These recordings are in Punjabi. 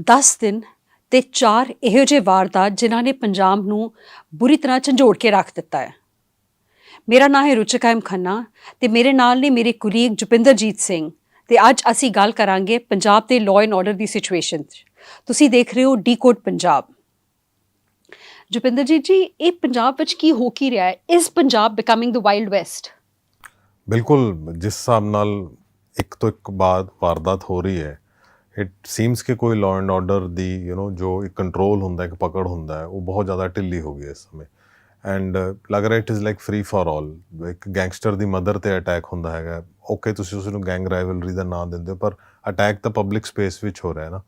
10 ਦਿਨ ਤੇ ਚਾਰ ਇਹੋ ਜਿਹੇ ਵਾਰਦਾਤ ਜਿਨ੍ਹਾਂ ਨੇ ਪੰਜਾਬ ਨੂੰ ਬੁਰੀ ਤਰ੍ਹਾਂ ਝੰਜੋੜ ਕੇ ਰੱਖ ਦਿੱਤਾ ਹੈ। ਮੇਰਾ ਨਾਮ ਹੈ ਰੁਚਿਕਾ ਐਮ ਖੰਨਾ ਤੇ ਮੇਰੇ ਨਾਲ ਨੇ ਮੇਰੇ ਕੁਲੀਗ ਜੁਪਿੰਦਰਜੀਤ ਸਿੰਘ ਤੇ ਅੱਜ ਅਸੀਂ ਗੱਲ ਕਰਾਂਗੇ ਪੰਜਾਬ ਦੇ ਲਾਅ ਐਂਡ ਆਰਡਰ ਦੀ ਸਿਚੁਏਸ਼ਨ 'ਚ। ਤੁਸੀਂ ਦੇਖ ਰਹੇ ਹੋ ਡੀਕੋਡ ਪੰਜਾਬ। ਜੁਪਿੰਦਰਜੀਤ ਜੀ, ਇਹ ਪੰਜਾਬ ਵਿੱਚ ਕੀ ਹੋ ਕੀ ਰਿਹਾ ਹੈ? ਇਸ Punjab becoming the wild west ਬਿਲਕੁਲ, ਜਿਸ ਹਿਸਾਬ ਨਾਲ ਇੱਕ ਤੋਂ ਇੱਕ ਬਾਅਦ ਵਾਰਦਾਤ ਹੋ ਰਹੀ ਹੈ ਇਟ ਸੀਮਸ ਕਿ ਕੋਈ ਲਾਅ ਐਂਡ ਆਰਡਰ ਦੀ ਯੂ نو ਜੋ ਇੱਕ ਕੰਟਰੋਲ ਹੁੰਦਾ, ਇੱਕ ਪਕੜ ਹੁੰਦਾ, ਉਹ ਬਹੁਤ ਜ਼ਿਆਦਾ ਢਿੱਲੀ ਹੋ ਗਈ ਇਸ ਸਮੇਂ। ਐਂਡ ਲੱਗ ਰਿਹਾ it is like free for all ਇੱਕ ਗੈਂਗਸਟਰ ਦੀ ਮਦਰ ਤੇ ਅਟੈਕ ਹੁੰਦਾ ਹੈਗਾ। ਓਕੇ ਤੁਸੀਂ ਉਸ ਨੂੰ ਗੈਂਗ ਰਾਈਵਲਰੀ ਦਾ ਨਾਮ ਦਿੰਦੇ ਹੋ, ਪਰ ਅਟੈਕ ਤਾਂ ਪਬਲਿਕ ਸਪੇਸ ਵਿੱਚ ਹੋ ਰਿਹਾ ਹੈ ਨਾ।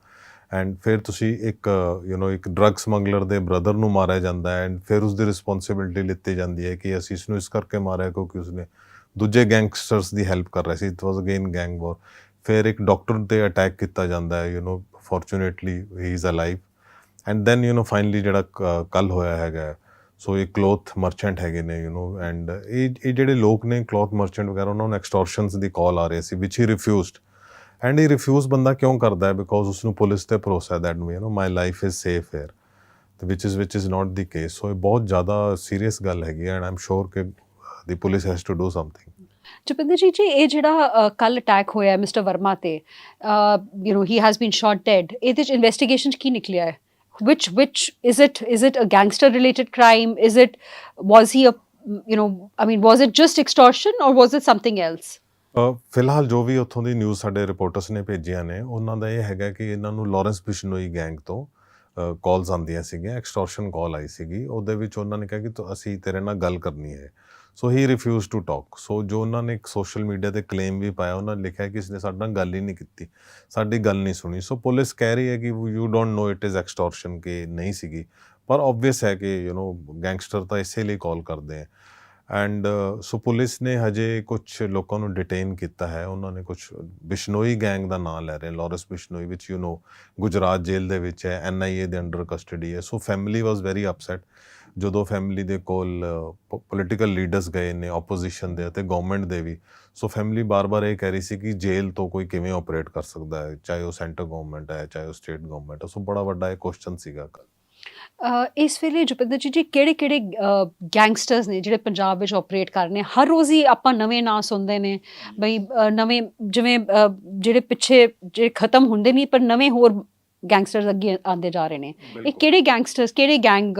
ਐਂਡ ਫਿਰ ਤੁਸੀਂ ਇੱਕ ਯੂ نو ਇੱਕ ਡਰੱਗ ਸਮਗਲਰ ਦੇ ਬ੍ਰਦਰ ਨੂੰ ਮਾਰਿਆ ਜਾਂਦਾ ਐਂਡ ਫਿਰ ਉਸ ਦੀ ਰਿਸਪੌਂਸਿਬਿਲਟੀ ਲਿੱਤੀ ਜਾਂਦੀ ਹੈ ਕਿ ਅਸੀਂ ਇਸ ਨੂੰ ਇਸ ਕਰਕੇ ਮਾਰਿਆ ਕਿਉਂਕਿ ਉਸਨੇ ਦੂਜੇ ਗੈਂਗਸਟਰਸ ਦੀ ਹੈਲਪ ਕਰ ਰਿਹਾ ਸੀ। It was again gang war ਫਿਰ ਇੱਕ ਡਾਕਟਰ ਤੇ ਅਟੈਕ ਕੀਤਾ ਜਾਂਦਾ ਹੈ you know fortunately he is alive and then you know finally ਜਿਹੜਾ ਕੱਲ ਹੋਇਆ ਹੈਗਾ ਸੋ ਇਹ ਕਲੋਥ ਮਰਚੈਂਟ ਹੈਗੇ ਨੇ ਯੂ نو ਐਂਡ ਇਹ ਇਹ ਜਿਹੜੇ ਲੋਕ ਨੇ ਕਲੋਥ ਮਰਚੈਂਟ ਵਗੈਰਾ ਉਹਨਾਂ ਨੂੰ ਐਕਸਟੋਰਸ਼ਨਸ ਦੀ ਕਾਲ ਆ ਰਹੀ ਸੀ ਵਿਚ ਹੀ ਰਿਫਿਊਜ਼ਡ ਐਂਡ ਇਹ ਰਿਫਿਊਜ਼ ਬੰਦਾ ਕਿਉਂ ਕਰਦਾ ਹੈ ਬਿਕੋਜ਼ ਉਸ ਨੂੰ ਪੁਲਿਸ ਤੇ ਭਰੋਸਾ ਹੈ that you know my life is safe here ਤੇ which is which is not the case so ਇਹ ਬਹੁਤ ਜ਼ਿਆਦਾ ਸੀਰੀਅਸ ਗੱਲ ਹੈਗੀ ਐਂਡ ਆਮ ਸ਼ੋਰ ਕਿ the police has to do something Jupinderjit ji ਇਹ ਜਿਹੜਾ ਕੱਲ ਅਟੈਕ ਹੋਇਆ ਮਿਸਟਰ ਵਰਮਾ ਤੇ you know he has been shot dead ਇਹਦੇ ਚ ਇਨਵੈਸਟੀਗੇਸ਼ਨ ਕੀ ਨਿਕਲਿਆ ਹੈ? Which which, is it is it a gangster related crime? Is it, was he a, you know, i mean, was it just extortion or was it something else? ਫਿਲਹਾਲ ਜੋ ਵੀ ਉੱਥੋਂ ਦੀ ਨਿਊਜ਼ ਸਾਡੇ ਰਿਪੋਰਟਰਸ ਨੇ ਭੇਜੀਆਂ ਨੇ, ਉਹਨਾਂ ਦਾ ਇਹ ਹੈਗਾ ਕਿ ਇਹਨਾਂ ਨੂੰ ਲਾਰੈਂਸ ਬਿਸ਼ਨੋਈ ਗੈਂਗ ਤੋਂ ਕਾਲਸ ਆਉਂਦੀਆਂ ਸੀਗੀਆਂ ਐਕਸਟੋਰਸ਼ਨ ਕਾਲ ਆਈ ਸੀਗੀ, ਉਹਦੇ ਵਿੱਚ ਉਹਨਾਂ ਨੇ ਕਿਹਾ ਕਿ ਅਸੀਂ ਤੇਰੇ ਨਾਲ ਗੱਲ ਕਰਨੀ ਹੈ। so he refuse to talk so ਜੋ ਉਹਨਾਂ ਨੇ ਇੱਕ ਸੋਸ਼ਲ ਮੀਡੀਆ ਤੇ ਕਲੇਮ ਵੀ ਪਾਇਆ ਉਹਨਾਂ ਨੇ ਲਿਖਿਆ ਕਿ ਇਸਨੇ ਸਾਡੇ ਨਾਲ ਗੱਲ ਹੀ ਨਹੀਂ ਕੀਤੀ ਸਾਡੀ ਗੱਲ ਨਹੀਂ ਸੁਣੀ ਸੋ ਪੁਲਿਸ ਕਹਿ ਰਹੀ ਹੈ ਕਿ you don't know it is extortion ਕਿ ਨਹੀਂ ਸੀਗੀ ਪਰ ਆਬਵੀਅਸ ਹੈ ਕਿ ਯੂ نو ਗੈਂਗਸਟਰ ਤਾਂ ਇਸੇ ਲਈ ਕਾਲ ਕਰਦੇ ਹੈ ਐਂਡ ਸੋ ਪੁਲਿਸ ਨੇ ਹਜੇ ਕੁਝ ਲੋਕਾਂ ਨੂੰ ਡਿਟੇਨ ਕੀਤਾ ਹੈ ਉਹਨਾਂ ਨੇ ਕੁਝ ਬਿਸ਼ਨੋਈ ਗੈਂਗ ਦਾ ਨਾਮ ਲੈ ਰਹੇ ਲਾਰੈਂਸ ਬਿਸ਼ਨੋਈ ਵਿੱਚ ਯੂ نو ਗੁਜਰਾਤ ਜੇਲ੍ਹ ਦੇ ਵਿੱਚ ਹੈ ਐਨਆਈਏ ਦੇ ਅੰਡਰ ਕਸਟਡੀ ਹੈ so family was very upset ਜਦੋਂ ਫੈਮਿਲੀ ਦੇ ਕੋਲ ਪੋਲੀਟੀਕਲ ਲੀਡਰਸ ਗਏ ਨੇ ਆਪੋਜੀਸ਼ਨ ਦੇ ਅਤੇ ਗਵਰਨਮੈਂਟ ਦੇ ਵੀ ਸੋ ਫੈਮਿਲੀ ਬਾਰ-ਬਾਰ ਇਹ ਕਹਿ ਰਹੀ ਸੀ ਕਿ ਜੇਲ੍ਹ ਤੋਂ ਕੋਈ ਕਿਵੇਂ ਆਪਰੇਟ ਕਰ ਸਕਦਾ ਹੈ? ਚਾਹੇ ਉਹ ਸੈਂਟਰ ਗਵਰਨਮੈਂਟ ਹੈ, ਚਾਹੇ ਉਹ ਸਟੇਟ ਗਵਰਨਮੈਂਟ ਹੈ ਸੋ ਬੜਾ ਵੱਡਾ ਇਹ ਕੁਐਸਚਨ ਸੀਗਾ ਕੱਲ ਇਸ ਵੇਲੇ ਜੁਪਿੰਦਰਜੀਤ ਜੀ ਜੀ ਕਿਹੜੇ ਕਿਹੜੇ ਗੈਂਗਸਟਰਸ ਨੇ ਜਿਹੜੇ ਪੰਜਾਬ ਵਿੱਚ ਆਪਰੇਟ ਕਰ ਰਹੇ ਨੇ? ਹਰ ਰੋਜ਼ ਹੀ ਆਪਾਂ ਨਵੇਂ ਨਾਂ ਸੁਣਦੇ ਨੇ, ਬਈ ਨਵੇਂ ਜਿਵੇਂ ਜਿਹੜੇ ਪਿੱਛੇ, ਜਿਹੜੇ ਖਤਮ ਹੁੰਦੇ ਨਹੀਂ, ਪਰ ਨਵੇਂ ਹੋਰ ਗੈਂਗਸਟਰਸ ਅੱਗੇ ਆਉਂਦੇ ਜਾ ਰਹੇ ਨੇ। ਇਹ ਕਿਹੜੇ ਗੈਂਗਸਟਰਸ ਕਿਹੜੇ ਗੈਂਗ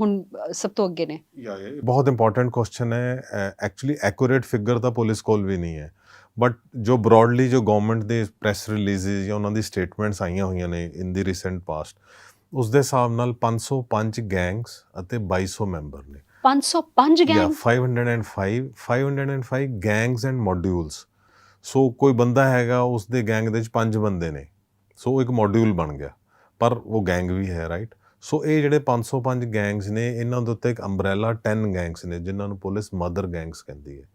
ਹੁਣ ਸਭ ਤੋਂ ਅੱਗੇ ਨੇ? ਯਾ ਇਹ ਬਹੁਤ ਇੰਪੋਰਟੈਂਟ ਕੁਐਸਚਨ ਹੈ। ਐਕਚੁਅਲੀ ਐਕੂਰੇਟ ਫਿਗਰ ਤਾਂ ਪੁਲਿਸ ਕੋਲ ਵੀ ਨਹੀਂ ਹੈ। ਬਟ ਜੋ ਬ੍ਰੌਡਲੀ ਜੋ ਗਵਰਨਮੈਂਟ ਦੇ ਪ੍ਰੈਸ ਰਿਲੀਜ਼ਸ ਜਾਂ ਉਹਨਾਂ ਦੀ ਸਟੇਟਮੈਂਟਸ ਆਈਆਂ ਹੋਈਆਂ ਨੇ ਇਨ ਦੀ ਰੀਸੈਂਟ ਪਾਸਟ ਉਸ ਦੇ ਹਿਸਾਬ ਨਾਲ 505 ਗੈਂਗਸ ਅਤੇ 2200 ਮੈਂਬਰ ਨੇ। 505 ਯਾ gang 505 505 gangs and modules so ਕੋਈ ਬੰਦਾ ਹੈਗਾ ਉਸ ਦੇ ਗੈਂਗ ਦੇ ਵਿੱਚ ਪੰਜ ਬੰਦੇ ਨੇ। ਸੋ ਇੱਕ ਮੋਡਿਊਲ ਬਣ ਗਿਆ। ਪਰ ਉਹ ਗੈਂਗ ਵੀ ਹੈ ਰਾਈਟ ਸੋ ਇਹ ਜਿਹੜੇ 505 ਗੈਂਗਸ ਨੇ, ਇਹਨਾਂ ਦੇ ਉੱਤੇ ਇੱਕ ਅੰਬ੍ਰੈਲਾ 10 ਗੈਂਗਸ ਨੇ, ਜਿਨ੍ਹਾਂ ਨੂੰ ਪੁਲਿਸ ਮਦਰ ਗੈਂਗਸ ਕਹਿੰਦੀ ਹੈ।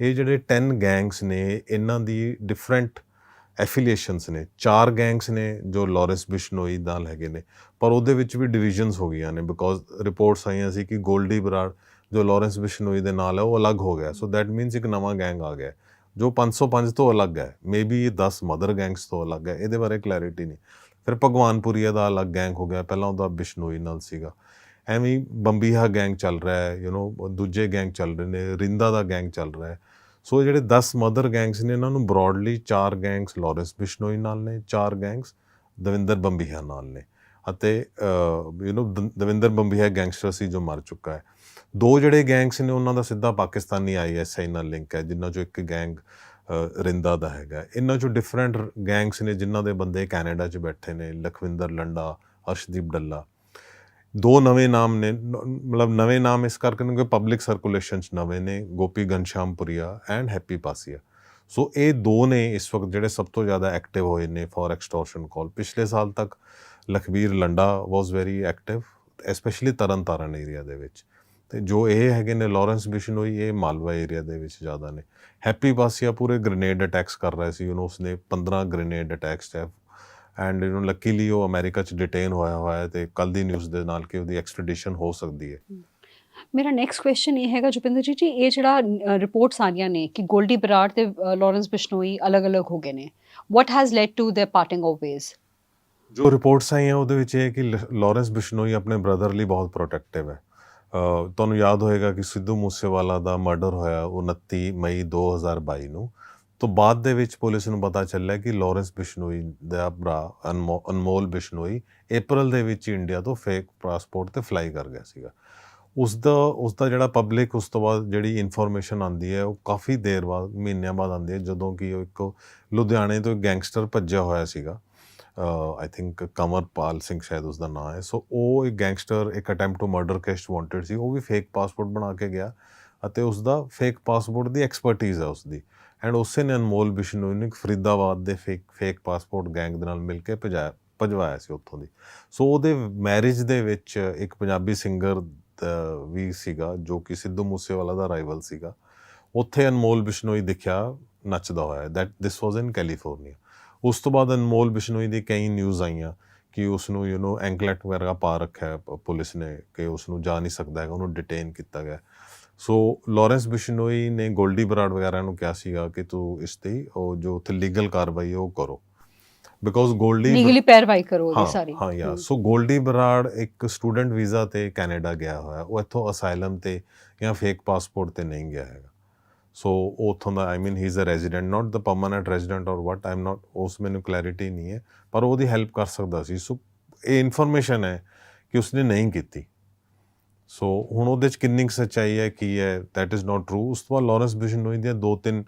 ਇਹ ਜਿਹੜੇ 10 ਗੈਂਗਸ ਨੇ, ਇਹਨਾਂ ਦੀ ਡਿਫਰੈਂਟ ਐਫੀਲੀਏਸ਼ਨਸ ਨੇ। ਚਾਰ ਗੈਂਗਸ ਨੇ, ਜੋ ਲਾਰੈਂਸ ਬਿਸ਼ਨੋਈ ਨਾਲ ਹੈਗੇ ਨੇ। ਪਰ ਉਹਦੇ ਵਿੱਚ ਵੀ ਡਿਵੀਜ਼ਨਸ ਹੋ ਗਈਆਂ ਨੇ ਬਿਕੋਜ਼ ਰਿਪੋਰਟਸ ਆਈਆਂ ਸੀ ਕਿ ਗੋਲਡੀ ਬਰਾੜ ਜੋ ਲਾਰੈਂਸ ਬਿਸ਼ਨੋਈ ਦੇ ਨਾਲ ਹੈ, ਉਹ ਅਲੱਗ ਹੋ ਗਿਆ। ਸੋ ਦੈਟ ਮੀਨਸ ਇੱਕ ਨਵਾਂ ਗੈਂਗ ਆ ਗਿਆ। ਜੋ 505 ਤੋਂ ਅਲੱਗ ਹੈ ਮੇਬੀ ਇਹ 10 ਮਦਰ ਗੈਂਗਸ ਤੋਂ ਅਲੱਗ ਹੈ ਇਹਦੇ ਬਾਰੇ ਕਲੈਰਿਟੀ ਨਹੀਂ ਫਿਰ ਭਗਵਾਨਪੁਰੀਆ ਦਾ ਅਲੱਗ ਗੈਂਗ ਹੋ ਗਿਆ ਪਹਿਲਾਂ ਉਹਦਾ ਬਿਸ਼ਨੋਈ ਨਾਲ ਸੀਗਾ ਐਵੇਂ ਹੀ ਬੰਬੀਹਾ ਗੈਂਗ ਚੱਲ ਰਿਹਾ ਹੈ ਯੂ نو ਦੂਜੇ ਗੈਂਗ ਚੱਲ ਰਹੇ ਨੇ ਰਿੰਦਾ ਦਾ ਗੈਂਗ ਚੱਲ ਰਿਹਾ ਹੈ ਸੋ ਜਿਹੜੇ 10 ਮਦਰ ਗੈਂਗਸ ਨੇ ਇਹਨਾਂ ਨੂੰ ਬ੍ਰੌਡਲੀ ਚਾਰ ਗੈਂਗਸ ਲਾਰੈਂਸ ਬਿਸ਼ਨੋਈ ਨਾਲ ਨੇ ਚਾਰ ਗੈਂਗਸ ਦਵਿੰਦਰ ਬੰਬੀਹਾ ਨਾਲ ਨੇ ਅਤੇ you know Davinder Bambiha gangster ਸੀ ਜੋ ਮਰ ਚੁੱਕਾ ਹੈ ਦੋ ਜਿਹੜੇ ਗੈਂਗਸ ਨੇ, ਉਹਨਾਂ ਦਾ ਸਿੱਧਾ ਪਾਕਿਸਤਾਨੀ ਆਈਐਸਆਈ ਨਾਲ ਲਿੰਕ ਹੈ, ਜਿਨ੍ਹਾਂ ਚੋਂ ਇੱਕ ਗੈਂਗ ਰਿੰਦਾ ਦਾ ਹੈਗਾ। ਇਹਨਾਂ ਚੋਂ ਡਿਫਰੈਂਟ ਗੈਂਗਸ ਨੇ, ਜਿਨ੍ਹਾਂ ਦੇ ਬੰਦੇ ਕੈਨੇਡਾ 'ਚ ਬੈਠੇ ਨੇ, ਲਖਵਿੰਦਰ ਲੰਡਾ, ਅਰਸ਼ਦੀਪ ਡੱਲਾ। ਦੋ ਨਵੇਂ ਨਾਮ ਨੇ ਮਤਲਬ ਨਵੇਂ ਨਾਮ ਇਸ ਕਰਕੇ ਨੇ ਕਿ ਪਬਲਿਕ ਸਰਕੂਲੇਸ਼ਨ 'ਚ ਨਵੇਂ ਨੇ, ਗੋਪੀ ਘਨਸ਼ਿਆਮਪੁਰੀਆ ਐਂਡ ਹੈਪੀ ਪਾਸੀਆ। ਸੋ ਇਹ ਦੋ ਨੇ ਇਸ ਵਕਤ ਜਿਹੜੇ ਸਭ ਤੋਂ ਜ਼ਿਆਦਾ ਐਕਟਿਵ ਹੋਏ ਨੇ ਫॉर ਐਕਸਟੋਰਸ਼ਨ ਕਾਲ ਪਿਛਲੇ ਸਾਲ ਤੱਕ Lakhvir Landa was very active especially Tarn Taran area ਦੇ ਵਿੱਚ। ਤੇ ਜੋ ਇਹ ਹੈਗੇ ਨੇ ਲਾਰੈਂਸ ਬਿਸ਼ਨੋਈ ਇਹ ਮਾਲਵਾ ਏਰੀਆ ਦੇ ਵਿੱਚ ਜ਼ਿਆਦਾ ਨੇ ਹੈਪੀ ਪਾਸੀਆ ਪੂਰੇ ਗ੍ਰੇਨੇਡ ਅਟੈਕਸ ਕਰ ਰਿਹਾ ਸੀ ਉਹਨੂੰ ਉਸਨੇ 15 ਗ੍ਰੇਨੇਡ ਅਟੈਕਸ ਹੈ ਐਂਡ ਯੂ نو ਲੱਕੀਲੀ ਉਹ ਅਮਰੀਕਾ ਚ ਡਿਟੇਨ ਹੋਇਆ ਹੋਇਆ ਹੈ ਤੇ ਕੱਲ ਦੀ ਨਿਊਜ਼ ਦੇ ਨਾਲ ਕਿ ਉਹਦੀ ਐਕਸਟ੍ਰੈਡੀਸ਼ਨ ਹੋ ਸਕਦੀ ਹੈ ਮੇਰਾ ਨੈਕਸਟ ਕੁਐਸਚਨ ਇਹ ਹੈਗਾ ਜੁਪਿੰਦਰ ਜੀ ਜੀ ਇਹ ਜਿਹੜਾ ਰਿਪੋਰਟਸ ਆ ਰਹੀਆਂ ਨੇ ਕਿ ਗੋਲਡੀ ਬਰਾੜ ਤੇ ਲਾਰੈਂਸ ਬਿਸ਼ਨੋਈ ਅਲੱਗ-ਅਲੱਗ ਹੋ ਗਏ ਨੇ what has led to their parting of ways ਜੋ ਰਿਪੋਰਟਸ ਆਈਆਂ ਉਹਦੇ ਵਿੱਚ ਇਹ ਹੈ ਕਿ ਲ- ਲਾਰੈਂਸ ਬਿਸ਼ਨੋਈ ਆਪਣੇ ਬ੍ਰਦਰ ਲਈ ਬਹੁਤ ਪ੍ਰੋਟੈਕਟਿਵ ਹੈ ਅਹ ਤੁਹਾਨੂੰ ਯਾਦ ਹੋਏਗਾ ਕਿ ਸਿੱਧੂ ਮੂਸੇਵਾਲਾ ਦਾ ਮਰਡਰ ਹੋਇਆ 29 ਮਈ 2022 ਨੂੰ। ਤੋਂ ਬਾਅਦ ਦੇ ਵਿੱਚ ਪੁਲਿਸ ਨੂੰ ਪਤਾ ਚੱਲਿਆ ਕਿ ਲਾਰੈਂਸ ਬਿਸ਼ਨੋਈ ਦਾ ਭਰਾ ਅਨਮੋ- ਅਨਮੋਲ ਬਿਸ਼ਨੋਈ April ਦੇ ਵਿੱਚ ਇੰਡੀਆ ਤੋਂ ਫੇਕ ਪਾਸਪੋਰਟ ਤੇ ਫਲਾਈ ਕਰ ਗਿਆ ਸੀਗਾ। ਉਸ ਦਾ ਉਸ ਦਾ ਜਿਹੜਾ ਪਬਲਿਕ ਉਸ ਤੋਂ ਬਾਅਦ ਜਿਹੜੀ ਇਨਫੋਰਮੇਸ਼ਨ ਆਂਦੀ ਹੈ, ਉਹ ਕਾਫੀ ਦੇਰ ਬਾਅਦ, ਮਹੀਨਿਆਂ ਬਾਅਦ ਆਂਦੀ ਹੈ, ਜਦੋਂ ਕਿ ਉਹ ਇੱਕ ਲੁਧਿਆਣੇ ਤੋਂ ਗੈਂਗਸਟਰ ਭੱਜਿਆ ਹੋਇਆ ਸੀਗਾ। ਆਈ ਥਿੰਕ ਕਮਰਪਾਲ ਸਿੰਘ ਸ਼ਾਇਦ ਉਸ ਦਾ ਨਾਮ ਹੈ। ਸੋ ਉਹ ਇੱਕ ਗੈਂਗਸਟਰ ਇੱਕ attempt to murder case wanted ਸੀ। ਉਹ ਵੀ ਫੇਕ ਪਾਸਪੋਰਟ ਬਣਾ ਕੇ ਗਿਆ ਅਤੇ ਉਸ ਦਾ ਫੇਕ ਪਾਸਪੋਰਟ ਦੀ ਐਕਸਪਰਟਿਜ਼ ਹੈ ਉਸ ਦੀ ਐਂਡ ਉਸੇ ਨੇ ਅਨਮੋਲ ਬਿਸ਼ਨੋਈ ਨੂੰ ਇੱਕ ਫਰੀਦਾਬਾਦ ਦੇ ਫੇਕ ਫੇਕ ਪਾਸਪੋਰਟ ਗੈਂਗ ਦੇ ਨਾਲ ਮਿਲ ਕੇ ਭਜਾਇਆ ਭਜਵਾਇਆ ਸੀ ਉੱਥੋਂ ਦੀ। ਸੋ ਉਹਦੇ ਮੈਰਿਜ ਦੇ ਵਿੱਚ ਇੱਕ ਪੰਜਾਬੀ ਸਿੰਗਰ ਵੀ ਸੀਗਾ, ਜੋ ਕਿ ਸਿੱਧੂ ਮੂਸੇਵਾਲਾ ਦਾ ਰਾਈਵਲ ਸੀਗਾ। ਉੱਥੇ ਅਨਮੋਲ ਬਿਸ਼ਨੋਈ ਦਿਖਿਆ, ਨੱਚਦਾ ਹੋਇਆ। That this was in California ਉਸ ਤੋਂ ਬਾਅਦ ਅਨਮੋਲ ਬਿਸ਼ਨੋਈ ਦੀ ਕਈ ਨਿਊਜ਼ ਆਈਆਂ ਕਿ ਉਸ ਨੂੰ ਯੂ نو ਐਂਕਲੈਟ ਵਗੈਰਾ ਪਾ ਰੱਖਿਆ ਹੈ ਪੁਲਿਸ ਨੇ ਕਿ ਉਸ ਨੂੰ ਜਾ ਨਹੀਂ ਸਕਦਾ ਹੈਗਾ ਉਹਨੂੰ ਡਿਟੇਨ ਕੀਤਾ ਗਿਆ ਸੋ ਲਾਰੈਂਸ ਬਿਸ਼ਨੋਈ ਨੇ ਗੋਲਡੀ ਬਰਾੜ ਵਗੈਰਾ ਨੂੰ ਕਿਹਾ ਸੀਗਾ ਕਿ ਤੂੰ ਇਸ ਤੇ ਉਹ ਜੋ ਉੱਥੇ ਲੀਗਲ ਕਾਰਵਾਈ ਹੈ ਉਹ ਕਰੋ। ਬਿਕੋਜ਼ ਗੋਲਡੀ ਲੀਗਲੀ ਪੈਰਵਾਈ ਕਰੋ ਉਹਦੀ ਸਾਰੀ। ਹਾਂ ਯਾ। ਸੋ ਗੋਲਡੀ ਬਰਾੜ ਇੱਕ ਸਟੂਡੈਂਟ ਵੀਜ਼ਾ ਤੇ ਕੈਨੇਡਾ ਗਿਆ ਹੋਇਆ ਉਹ ਇੱਥੋਂ ਅਸਾਈਲਮ ਤੇ ਜਾਂ ਫੇਕ ਪਾਸਪੋਰਟ ਤੇ ਨਹੀਂ ਗਿਆ ਹੈਗਾ। ਸੋ ਉਹ ਉੱਥੋਂ ਦਾ I mean he is a resident not the permanent resident or what I ਨਾਟ ਉਸ ਮੈਨੂੰ ਕਲੈਰਿਟੀ ਨਹੀਂ ਹੈ ਪਰ ਉਹਦੀ ਹੈਲਪ ਕਰ ਸਕਦਾ ਸੀ ਸੋ ਇਹ ਇਨਫੋਰਮੇਸ਼ਨ ਹੈ ਕਿ ਉਸਨੇ ਨਹੀਂ ਕੀਤੀ ਸੋ ਹੁਣ ਉਹਦੇ ਚ ਕਿੰਨੀ ਕੁ ਸੱਚਾਈ ਹੈ ਕੀ ਹੈ ਦੈਟ ਇਜ਼ ਨਾਟ ਟਰੂ ਉਸ ਤੋਂ ਬਾਅਦ ਲਾਰੈਂਸ ਬਿਸ਼ਨੋਈ ਦੀਆਂ ਦੋ ਤਿੰਨ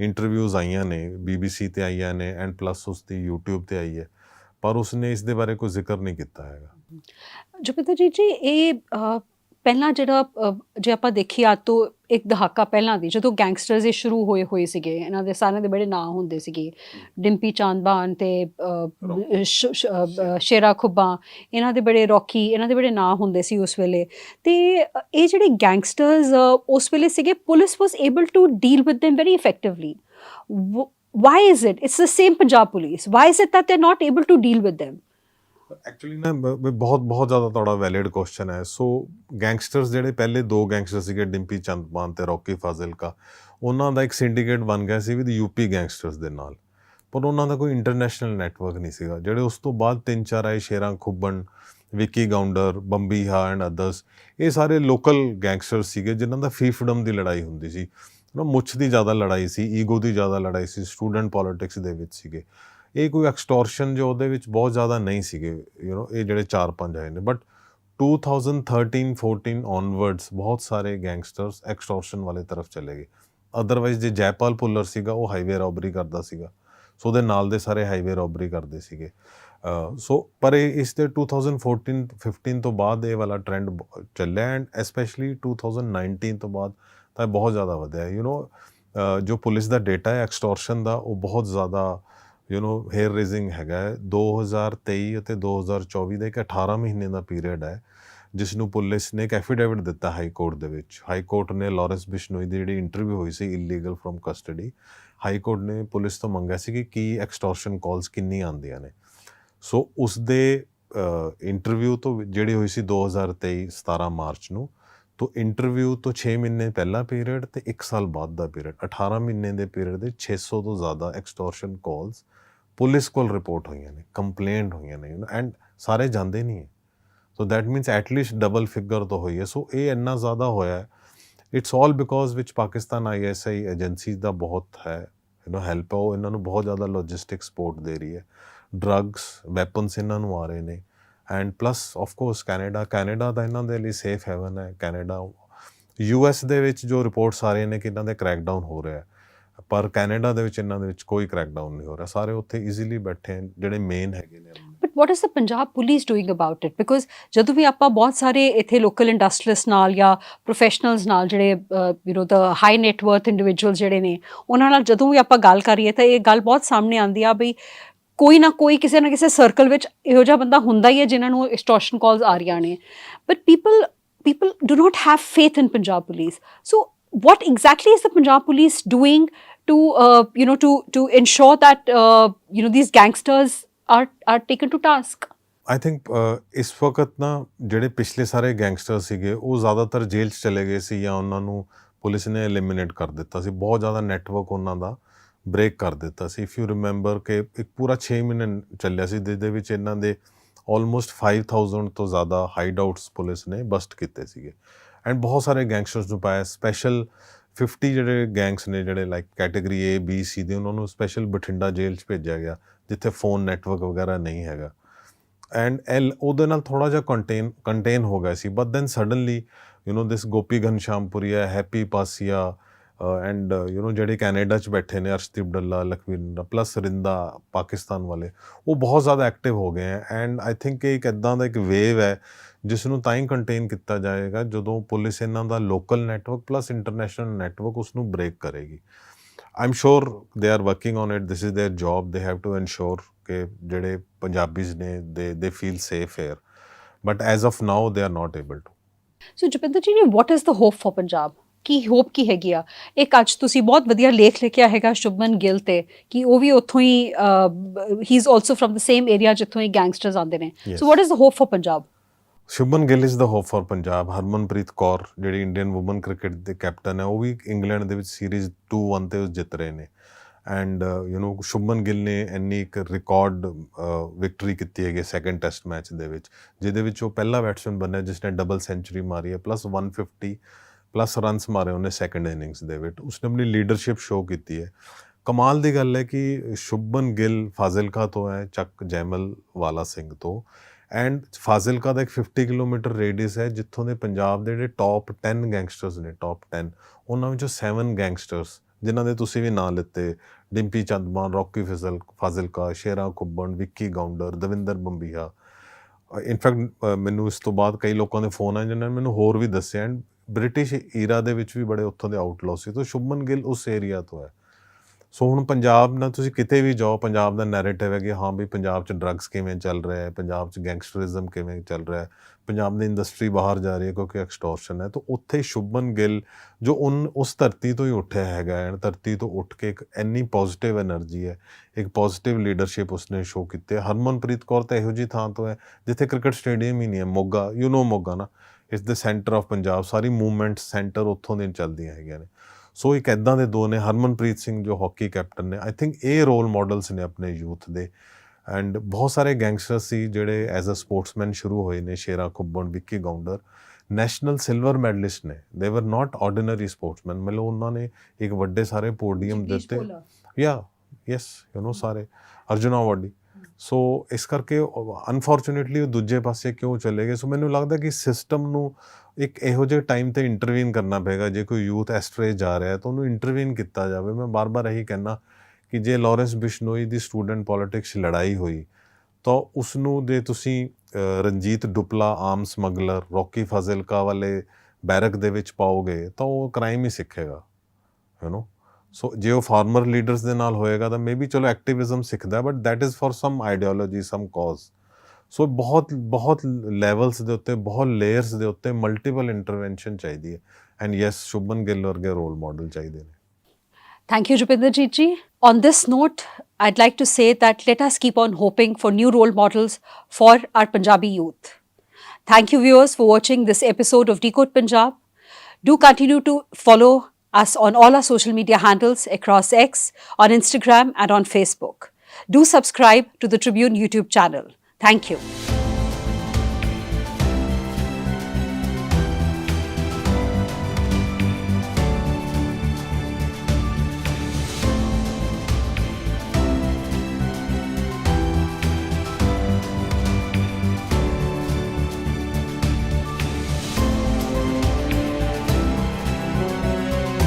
ਇੰਟਰਵਿਊਜ਼ ਆਈਆਂ ਨੇ BBC ਤੇ ਆਈਆਂ ਨੇ ਐਂਡ ਪਲੱਸ ਉਸ ਦੀ YouTube ਤੇ ਆਈ ਹੈ ਪਰ ਉਸਨੇ ਇਸ ਦੇ ਬਾਰੇ ਕੋਈ ਜ਼ਿਕਰ ਨਹੀਂ ਕੀਤਾ ਹੈਗਾ ਜੁਪਿੰਦਰ ਜੀ ਜੀ ਇਹ ਪਹਿਲਾਂ ਜਿਹੜਾ ਜੇ ਆਪਾਂ ਦੇਖੀਏ ਅੱਜ ਤੋਂ ਇੱਕ ਦਹਾਕਾ ਪਹਿਲਾਂ ਦੀ ਜਦੋਂ ਗੈਂਗਸਟਰਸ ਇਹ ਸ਼ੁਰੂ ਹੋਏ ਹੋਏ ਸੀਗੇ ਇਹਨਾਂ ਦੇ ਸਾਰਿਆਂ ਦੇ ਬੜੇ ਨਾਂ ਹੁੰਦੇ ਸੀਗੇ। ਡਿੰਪੀ ਚਾਂਦਬਾਨ ਤੇ ਸ਼ੇਰਾ ਖੁੱਬਾ ਇਹਨਾਂ ਦੇ ਬੜੇ ਰੌਕੀ ਇਹਨਾਂ ਦੇ ਬੜੇ ਨਾਂ ਹੁੰਦੇ ਸੀ ਉਸ ਵੇਲੇ। ਤੇ ਇਹ ਜਿਹੜੇ ਗੈਂਗਸਟਰਸ ਉਸ ਵੇਲੇ ਸੀਗੇ police was able to deal with them very effectively. why is it? It's the same punjab police. Why is it that they're not able to deal with them? Actually ਨਾ, ਬ- ਬਹੁਤ ਬਹੁਤ ਜ਼ਿਆਦਾ ਤੁਹਾਡਾ ਵੈਲਿਡ ਕੁਐਸਚਨ ਹੈ। ਸੋ ਗੈਂਗਸਟਰਸ ਜਿਹੜੇ ਪਹਿਲੇ ਦੋ ਗੈਂਗਸਟਰ ਸੀਗੇ, ਡਿੰਪੀ ਚੰਦਮਾਨ ਤੇ ਰੌਕੀ ਫਾਜ਼ਿਲਕਾ, ਉਹਨਾਂ ਦਾ ਇੱਕ ਸਿੰਡੀਕੇਟ ਬਣ ਗਿਆ ਸੀ ਵਿਦ ਯੂਪੀ ਗੈਂਗਸਟਰਸ ਦੇ ਨਾਲ। ਪਰ ਉਹਨਾਂ ਦਾ ਕੋਈ ਇੰਟਰਨੈਸ਼ਨਲ ਨੈਟਵਰਕ ਨਹੀਂ ਸੀਗਾ, ਜਿਹੜੇ ਉਸ ਤੋਂ ਬਾਅਦ ਤਿੰਨ ਚਾਰ ਆਏ, ਸ਼ੇਰਾਂ ਖੁੱਬਣ, ਵਿੱਕੀ ਗਾਉਂਡਰ ਬੰਬੀਹਾ ਐਂਡ ਅਦਰਸ ਇਹ ਸਾਰੇ ਲੋਕਲ ਗੈਂਗਸਟਰ ਸੀਗੇ ਜਿਨ੍ਹਾਂ ਦਾ ਫੀਫਡਮ ਦੀ ਲੜਾਈ ਹੁੰਦੀ ਸੀ। ਨਾ ਮੁੱਛ ਦੀ ਜ਼ਿਆਦਾ ਲੜਾਈ ਸੀ ਈਗੋ ਦੀ ਜ਼ਿਆਦਾ ਲੜਾਈ ਸੀ ਸਟੂਡੈਂਟ ਪੋਲਿਟਿਕਸ ਦੇ ਵਿੱਚ ਸੀਗੇ। ਇਹ ਕੋਈ ਐਕਸਟੋਰਸ਼ਨ ਜੋ ਉਹਦੇ ਵਿੱਚ ਬਹੁਤ ਜ਼ਿਆਦਾ ਨਹੀਂ ਸੀਗੇ ਯੂ نو ਇਹ ਜਿਹੜੇ 4-5 ਆਏ ਨੇ ਬਟ 2013 14 ਔਨਵਰਡਸ ਬਹੁਤ ਸਾਰੇ ਗੈਂਗਸਟਰਸ ਐਕਸਟੋਰਸ਼ਨ ਵਾਲੇ ਤਰਫ ਚਲੇ ਗਏ ਅਦਰਵਾਈਜ਼ ਜੇ ਜੈਪਾਲ ਪੁੱਲਰ ਸੀਗਾ ਉਹ ਹਾਈਵੇ ਰੋਬਰੀ ਕਰਦਾ ਸੀਗਾ ਸੋ ਉਹਦੇ ਨਾਲ ਦੇ ਸਾਰੇ ਹਾਈਵੇ ਰੋਬਰੀ ਕਰਦੇ ਸੀਗੇ ਅਹ ਸੋ ਪਰ ਇਹ ਇਸ ਦੇ 2014 15 ਤੋਂ ਬਾਅਦ ਇਹ ਵਾਲਾ ਟ੍ਰੈਂਡ ਚੱਲਿਆ ਐਂਡ ਐਸਪੈਸ਼ਲੀ 2019 ਤੋਂ ਬਾਅਦ ਤਾਂ ਇਹ ਬਹੁਤ ਜ਼ਿਆਦਾ ਵਧਿਆ ਯੂ نو ਜੋ ਪੁਲਿਸ ਦਾ ਡਾਟਾ ਹੈ ਐਕਸਟੋਰਸ਼ਨ ਦਾ ਉਹ ਬਹੁਤ ਜ਼ਿਆਦਾ ਯੂ نو ਹੇਅਰ ਰੇਜ਼ਿੰਗ ਹੈਗਾ ਹੈ। 2023 ਅਤੇ 2024 ਦਾ ਇੱਕ 18 ਮਹੀਨੇ ਦਾ ਪੀਰੀਅਡ ਹੈ ਜਿਸ ਨੂੰ ਪੁਲਿਸ ਨੇ ਇੱਕ ਐਫੀਡੇਵਿਟ ਦਿੱਤਾ ਹਾਈ ਕੋਰਟ ਦੇ ਵਿੱਚ। ਹਾਈ ਕੋਰਟ ਨੇ ਲਾਰੈਂਸ ਬਿਸ਼ਨੋਈ ਦੀ ਜਿਹੜੀ ਇੰਟਰਵਿਊ ਹੋਈ ਸੀ illegal from custody high court ਨੇ ਪੁਲਿਸ ਤੋਂ ਮੰਗਿਆ ਸੀ ਕਿ ਕੀ ਐਕਸਟੋਰਸ਼ਨ ਕਾਲਸ ਕਿੰਨੀ ਆਉਂਦੀਆਂ ਨੇ। ਸੋ ਉਸ ਦੇ ਇੰਟਰਵਿਊ ਤੋਂ ਜਿਹੜੀ ਹੋਈ ਸੀ 2023 17 ਮਾਰਚ ਨੂੰ, ਤੋਂ ਇੰਟਰਵਿਊ ਤੋਂ 6 ਮਹੀਨੇ ਪਹਿਲਾ ਪੀਰੀਅਡ ਤੇ 1 ਸਾਲ ਬਾਅਦ ਦਾ ਪੀਰੀਅਡ 18 ਮਹੀਨੇ ਦੇ ਪੀਰੀਅਡ ਦੇ 600 ਤੋਂ ਜ਼ਿਆਦਾ ਐਕਸਟੋਰਸ਼ਨ ਕਾਲਸ ਪੁਲਿਸ ਕੋਲ ਰਿਪੋਰਟ ਹੋਈਆਂ ਨੇ, ਕੰਪਲੇਂਟ ਹੋਈਆਂ ਨੇ ਐਂਡ ਸਾਰੇ ਜਾਂਦੇ ਨਹੀਂ ਹੈ। So that means at least double figure ਤਾਂ ਹੋਈ ਹੈ। ਸੋ ਇਹ ਇੰਨਾ ਜ਼ਿਆਦਾ ਹੋਇਆ ਹੈ। ਇਟਸ ਆਲ ਬਿਕੋਜ਼ ਵਿੱਚ ਪਾਕਿਸਤਾਨ ਆਈਐਸਆਈ ਏਜੰਸੀਜ਼ ਦਾ ਬਹੁਤ ਹੈ ਯੂ نو ਹੈਲਪ ਉਹ ਇਹਨਾਂ ਨੂੰ ਬਹੁਤ ਜ਼ਿਆਦਾ ਲੌਜਿਸਟਿਕ ਸਪੋਰਟ ਦੇ ਰਹੀ ਹੈ। ਡਰੱਗਸ ਵੈਪਨਸ ਇਹਨਾਂ ਨੂੰ ਆ ਰਹੇ ਨੇ। And plus of course Canada Canada ਦਾ ਇਹਨਾਂ ਦੇ ਲਈ ਸੇਫ ਹੈਵਨ ਹੈ। ਕੈਨੇਡਾ ਯੂਐਸ ਦੇ ਵਿੱਚ ਜੋ ਰਿਪੋਰਟਸ ਆ ਰਹੇ ਨੇ ਕਿ ਇਹਨਾਂ ਦੇ ਕ੍ਰੈਕਡਾਊਨ ਹੋ ਰਿਹਾ ਹੈ। ਪਰ ਕੈਨੇਡਾ ਦੇ ਵਿੱਚ, ਇਹਨਾਂ ਦੇ ਵਿੱਚ ਕੋਈ ਕ੍ਰੈਕਡਾਊਨ ਨਹੀਂ ਹੋ ਰਿਹਾ। ਸਾਰੇ ਉੱਥੇ ਈਜ਼ੀਲੀ ਬੈਠੇ ਜਿਹੜੇ ਮੇਨ ਹੈਗੇ ਨੇ but what is the Punjab police doing about it because ਜਦੋਂ ਵੀ ਆਪਾਂ ਬਹੁਤ ਸਾਰੇ ਇੱਥੇ ਲੋਕਲ ਇੰਡਸਟਰੀਅਲਿਸਟ ਨਾਲ ਜਾਂ ਪ੍ਰੋਫੈਸ਼ਨਲਸ ਨਾਲ ਜਿਹੜੇ you know the high net worth individual ਜਿਹੜੇ ਨੇ, ਉਹਨਾਂ ਨਾਲ ਜਦੋਂ ਵੀ ਆਪਾਂ ਗੱਲ ਕਰੀਏ ਤਾਂ ਇਹ ਗੱਲ ਬਹੁਤ ਸਾਹਮਣੇ ਆਉਂਦੀ ਆ ਬਈ ਕੋਈ ਨਾ ਕੋਈ ਕਿਸੇ ਨਾ ਕਿਸੇ ਸਰਕਲ ਵਿੱਚ ਇਹੋ ਜਿਹਾ ਬੰਦਾ ਹੁੰਦਾ ਹੀ ਹੈ ਜਿਨ੍ਹਾਂ ਨੂੰ ਐਕਸਟੋਰਸ਼ਨ ਕਾਲਸ ਆ ਰਹੀਆਂ ਨੇ। But people people do not have faith in Punjab police. So what exactly is the Punjab police doing to, uh, you know, to to ensure that uh, you know these gangsters are are taken to task? I think ਇਸ ਵਕਤ ਨਾ ਜਿਹੜੇ ਪਿਛਲੇ ਸਾਰੇ ਗੈਂਗਸਟਰ ਸੀਗੇ ਉਹ ਜ਼ਿਆਦਾਤਰ ਜੇਲ੍ਹ 'ਚ ਚਲੇ ਗਏ ਸੀ ਜਾਂ ਉਹਨਾਂ ਨੂੰ ਪੁਲਿਸ ਨੇ ਐਲੀਮੀਨੇਟ ਕਰ ਦਿੱਤਾ ਸੀ ਬਹੁਤ ਜ਼ਿਆਦਾ ਨੈਟਵਰਕ ਉਹਨਾਂ ਦਾ ਬ੍ਰੇਕ ਕਰ ਦਿੱਤਾ ਸੀ ਇਫ ਯੂ ਰਿਮੈਂਬਰ ਕਿ ਇੱਕ ਪੂਰਾ 6 ਮਹੀਨੇ ਚੱਲਿਆ ਸੀ ਜਿਹਦੇ ਵਿੱਚ ਇਹਨਾਂ ਦੇ ਆਲਮੋਸਟ 5000 ਤੋਂ ਜ਼ਿਆਦਾ ਹਾਈਡ ਆਊਟਸ ਪੁਲਿਸ ਨੇ ਬਸਟ ਕੀਤੇ ਸੀਗੇ ਐਂਡ ਬਹੁਤ ਸਾਰੇ ਗੈਂਗਸਟਰਸ ਨੂੰ ਪਾਇਆ ਸਪੈਸ਼ਲ 50 ਜਿਹੜੇ ਗੈਂਗਸ ਨੇ ਜਿਹੜੇ like category A, B, C ਦੇ ਉਹਨਾਂ ਨੂੰ ਸਪੈਸ਼ਲ ਬਠਿੰਡਾ ਜੇਲ੍ਹ 'ਚ ਭੇਜਿਆ ਗਿਆ ਜਿੱਥੇ ਫੋਨ ਨੈਟਵਰਕ ਵਗੈਰਾ ਨਹੀਂ ਹੈਗਾ ਐਂਡ ਐਲ ਉਹਦੇ ਨਾਲ ਥੋੜਾ ਜਿਹਾ ਕੰਟੇਨ ਕੰਟੇਨ ਹੋ ਗਿਆ ਸੀ but then suddenly you know this Gopi Ghanshampuria Happy Pasia and you know ਜਿਹੜੇ ਕੈਨੇਡਾ 'ਚ ਬੈਠੇ ਨੇ, ਅਰਸ਼ਦੀਪ ਡੱਲਾ, ਲਖਵੀਰ ਡੱਲਾ ਪਲੱਸ ਰਿੰਦਾ, ਪਾਕਿਸਤਾਨ ਵਾਲੇ, ਉਹ ਬਹੁਤ ਜ਼ਿਆਦਾ ਐਕਟਿਵ ਹੋ ਗਏ ਐ ਐਂਡ ਆਈ ਥਿੰਕ ਇਹ ਇੱਕ ਇਦਾਂ ਦਾ ਇੱਕ ਵੇਵ ਹੈ ਜਿਸ ਨੂੰ ਤਾਂ ਹੀ ਕੰਟੇਨ ਕੀਤਾ ਜਾਏਗਾ, ਜਦੋਂ ਪੁਲਿਸ ਇਹਨਾਂ ਦਾ local network plus international network ਉਸ ਨੂੰ ਬ੍ਰੇਕ ਕਰੇਗੀ। I'm sure they are working on it this is their job they have to ensure ਕਿ ਜਿਹੜੇ ਪੰਜਾਬੀਜ਼ ਨੇ they they feel safe here but as of now they are not able to so Japinder ji what is the hope for Punjab Ki hope ਕੀ ਹੈਗੀ ਆ? ਇੱਕ ਅੱਜ ਤੁਸੀਂ ਬਹੁਤ ਵਧੀਆ ਲੇਖ ਲਿਖਿਆ ਹੈਗਾ ਸ਼ੁਭਮਨ ਗਿੱਲ ਤੇ ਕਿ ਉਹ ਵੀ ਉੱਥੋਂ ਹੀ ਹੀ is also from the same area ਜਿੱਥੋਂ ਹੀ ਗੈਂਗਸਟਰਸ ਆਉਂਦੇ ਨੇ। So what is the hope for Punjab Shubman Gill is the hope for Punjab Harmanpreet Kaur ਜਿਹੜੀ ਇੰਡੀਅਨ ਔਮਨ ਕ੍ਰਿਕਟ ਦੇ ਕੈਪਟਨ ਹੈ ਉਹ ਵੀ ਇੰਗਲੈਂਡ ਦੇ ਵਿੱਚ ਸੀਰੀਜ਼ 2-1 ਤੇ ਜਿੱਤ ਰਹੇ ਨੇ। And you know Shubman Gill ਨੇ ਇੰਨੀ ਇੱਕ ਰਿਕਾਰਡ ਵਿਕਟਰੀ ਕੀਤੀ ਹੈਗੀ ਸੈਕੰਡ ਟੈਸਟ ਮੈਚ ਦੇ ਵਿੱਚ ਜਿਹਦੇ ਵਿੱਚ ਉਹ ਪਹਿਲਾ ਬੈਟਸਮੈਨ ਬਣਿਆ ਜਿਸ ਨੇ ਡਬਲ ਸੈਂਚਰੀ ਮਾਰੀ ਹੈ ਪਲੱਸ 150 ਪਲੱਸ ਰਨਸ ਮਾਰੇ ਉਹਨੇ ਸੈਕੰਡ ਇਨਿੰਗਸ ਦੇ ਵਿੱਚ। ਉਸਨੇ ਆਪਣੀ ਲੀਡਰਸ਼ਿਪ ਸ਼ੋ ਕੀਤੀ ਹੈ। ਕਮਾਲ ਦੀ ਗੱਲ ਹੈ ਕਿ ਸ਼ੁਭਨ ਗਿੱਲ ਫਾਜ਼ਿਲਕਾ ਤੋਂ ਹੈ, ਚੱਕ ਜੈਮਲ ਵਾਲਾ ਸਿੰਘ ਤੋਂ। ਐਂਡ ਫਾਜ਼ਿਲਕਾ ਦਾ ਇੱਕ 50 ਕਿਲੋਮੀਟਰ ਰੇਡੀਅਸ ਹੈ, ਜਿੱਥੋਂ ਦੇ ਪੰਜਾਬ ਦੇ ਜਿਹੜੇ ਟੌਪ 10 ਗੈਂਗਸਟਰਸ ਨੇ ਟੌਪ 10 ਉਹਨਾਂ ਵਿੱਚੋਂ 7 ਗੈਂਗਸਟਰਸ ਜਿਨ੍ਹਾਂ ਦੇ ਤੁਸੀਂ ਵੀ ਨਾਂ ਲਿੱਤੇ, ਡਿੰਪੀ ਚੰਦਮਾਨ, ਰੌਕੀ ਫਿਜ਼ਲ, ਫਾਜ਼ਿਲਕਾ, ਸ਼ੇਰਾ ਕੁੱਬਣ ਵਿੱਕੀ ਗਾਉਂਡਰ ਦਵਿੰਦਰ ਬੰਬੀਹਾ। ਇਨਫੈਕਟ ਮੈਨੂੰ ਇਸ ਤੋਂ ਬਾਅਦ ਕਈ ਲੋਕਾਂ ਦੇ ਫੋਨ ਆਏ, ਜਿਨ੍ਹਾਂ ਨੇ ਮੈਨੂੰ ਹੋਰ ਵੀ ਦੱਸਿਆ ਐਂਡ ਬ੍ਰਿਟਿਸ਼ ਈਰਾ ਦੇ ਵਿੱਚ ਵੀ ਬੜੇ ਉੱਥੋਂ ਦੇ ਆਊਟਲਾਅ ਸੀ। ਤਾਂ ਸ਼ੁਭਮਨ ਗਿੱਲ ਉਸ ਏਰੀਆ ਤੋਂ ਹੈ। ਸੋ ਹੁਣ ਪੰਜਾਬ ਨਾਲ ਤੁਸੀਂ ਕਿਤੇ ਵੀ ਜਾਓ, ਪੰਜਾਬ ਦਾ ਨੈਰੇਟਿਵ ਹੈ ਕਿ ਹਾਂ ਵੀ ਪੰਜਾਬ 'ਚ ਡਰੱਗਸ ਕਿਵੇਂ ਚੱਲ ਰਿਹਾ ਹੈ, ਪੰਜਾਬ 'ਚ ਗੈਂਗਸਟਰਿਜ਼ਮ ਕਿਵੇਂ ਚੱਲ ਰਿਹਾ ਹੈ, ਪੰਜਾਬ ਦੀ ਇੰਡਸਟਰੀ ਬਾਹਰ ਜਾ ਰਹੀ ਹੈ ਕਿਉਂਕਿ ਐਕਸਟੋਰਸ਼ਨ ਹੈ। ਤਾਂ ਉੱਥੇ ਸ਼ੁਭਮਨ ਗਿੱਲ ਜੋ ਉਨ, ਉਸ ਧਰਤੀ ਤੋਂ ਹੀ ਉੱਠਿਆ ਹੈਗਾ ਹੈ। ਧਰਤੀ ਤੋਂ ਉੱਠ ਕੇ ਇੱਕ ਐਨੀ ਪੋਜ਼ਿਟਿਵ એનર્ਜੀ ਹੈ, ਇੱਕ ਪੋਜ਼ਿਟਿਵ ਲੀਡਰਸ਼ਿਪ ਉਸਨੇ ਸ਼ੋਅ ਕੀਤੀ ਹਰਮਨਪ੍ਰੀਤ ਕੌਰ ਤਾਂ ਇਹੋ ਜੀ ਥਾਂ ਤੋਂ ਹੈ, ਜਿੱਥੇ ਕ੍ਰਿਕਟ ਸਟੇਡੀਅਮ ਹੀ ਨਹੀਂ ਹੈ, ਮੋਗਾ ਯੂ نو ਮੋਗਾ ਨਾ। It's the centre of Punjab sorry movement centre ਉੱਥੋਂ ਦੇ ਚੱਲਦੀਆਂ ਹੈਗੀਆਂ ਨੇ। ਸੋ ਇੱਕ ਐਦਾਂ ਦੇ ਦੋ ਨੇ ਹਰਮਨਪ੍ਰੀਤ ਸਿੰਘ ਜੋ ਹਾਕੀ ਕੈਪਟਨ ਨੇ ਆਈ ਥਿੰਕ ਇਹ ਰੋਲ ਮਾਡਲਸ ਨੇ ਆਪਣੇ ਯੂਥ ਦੇ। ਐਂਡ ਬਹੁਤ ਸਾਰੇ ਗੈਂਗਸਟਰ ਸੀ ਜਿਹੜੇ ਐਜ਼ ਅ ਸਪੋਰਟਸਮੈਨ ਸ਼ੁਰੂ ਹੋਏ ਨੇ Shera Khubban Vicky Gounder national silver medallist ਨੇ। ਦੇ ਵਰ ਨਾਟ ਆਰਡੀਨਰੀ ਸਪੋਰਟਸਮੈਨ ਮਤਲਬ ਉਹਨਾਂ ਨੇ ਇੱਕ ਵੱਡੇ ਸਾਰੇ ਪੋਡੀਅਮ ਦੇ ਉੱਤੇ ਯਾ ਯੈਸ ਯੂ نو ਸਾਰੇ। ਅਰਜੁਨਾ ਅਵਾਰਡੀ ਸੋ ਇਸ ਕਰਕੇ ਅਨਫੋਰਚੂਨੇਟਲੀ ਉਹ ਦੂਜੇ ਪਾਸੇ ਕਿਉਂ ਚਲੇ ਗਏ? ਸੋ ਮੈਨੂੰ ਲੱਗਦਾ ਕਿ ਸਿਸਟਮ ਨੂੰ ਇੱਕ ਇਹੋ ਜਿਹੇ ਟਾਈਮ ਤੇ ਇੰਟਰਵੀਨ ਕਰਨਾ ਪਏਗਾ, ਜੇ ਕੋਈ ਯੂਥ ਐਸਟਰੇ ਜਾ ਰਿਹਾ ਹੈ, ਤਾਂ ਉਹਨੂੰ ਇੰਟਰਵੀਨ ਕੀਤਾ ਜਾਵੇ। ਮੈਂ ਬਾਰ-ਬਾਰ ਇਹੀ ਕਹਿਣਾ ਕਿ ਜੇ ਲਾਰੈਂਸ ਬਿਸ਼ਨੋਈ ਦੀ ਸਟੂਡੈਂਟ ਪੋਲਿਟਿਕਸ ਲੜਾਈ ਹੋਈ, ਤਾਂ ਉਸ ਨੂੰ ਦੇ ਤੁਸੀਂ ਰਣਜੀਤ ਡੁਪਲਾ, ਆਮ ਸਮਗਲਰ, ਰੌਕੀ ਫਾਜ਼ਿਲਕਾ ਵਾਲੇ ਬੈਰਕ ਦੇ ਵਿੱਚ ਪਾਓਗੇ, ਤਾਂ ਉਹ ਕ੍ਰਾਈਮ ਹੀ ਸਿੱਖੇਗਾ ਯੂ نو ਸੋ ਜੇ ਉਹ ਫਾਰਮਰ ਲੀਡਰਸ ਦੇ ਨਾਲ ਹੋਏਗਾ ਤਾਂ ਮੇਬੀ ਚਲੋ ਐਕਟਿਵਿਜ਼ਮ ਸਿੱਖਦਾ but that is for some ideology some cause so ਬਹੁਤ ਬਹੁਤ ਲੈਵਲਸ ਦੇ ਉੱਤੇ ਬਹੁਤ ਲੇਅਰਸ ਦੇ ਉੱਤੇ ਮਲਟੀਪਲ ਇੰਟਰਵੈਂਸ਼ਨ ਚਾਹੀਦੀ ਹੈ ਐਂਡ ਯੈਸ ਸ਼ੁਭਨ ਗਿੱਲ ਵਰਗੇ ਰੋਲ ਮਾਡਲ ਚਾਹੀਦੇ ਨੇ Thank you, Jupinder Ji. On this note, I'd like to say that let us keep on hoping for new role models for our Punjabi youth. Thank you, viewers, for watching this episode of Decode Punjab. Do continue to follow us on all our social media handles across X, on Instagram, and on Facebook. Do subscribe to the Tribune YouTube channel. Thank you.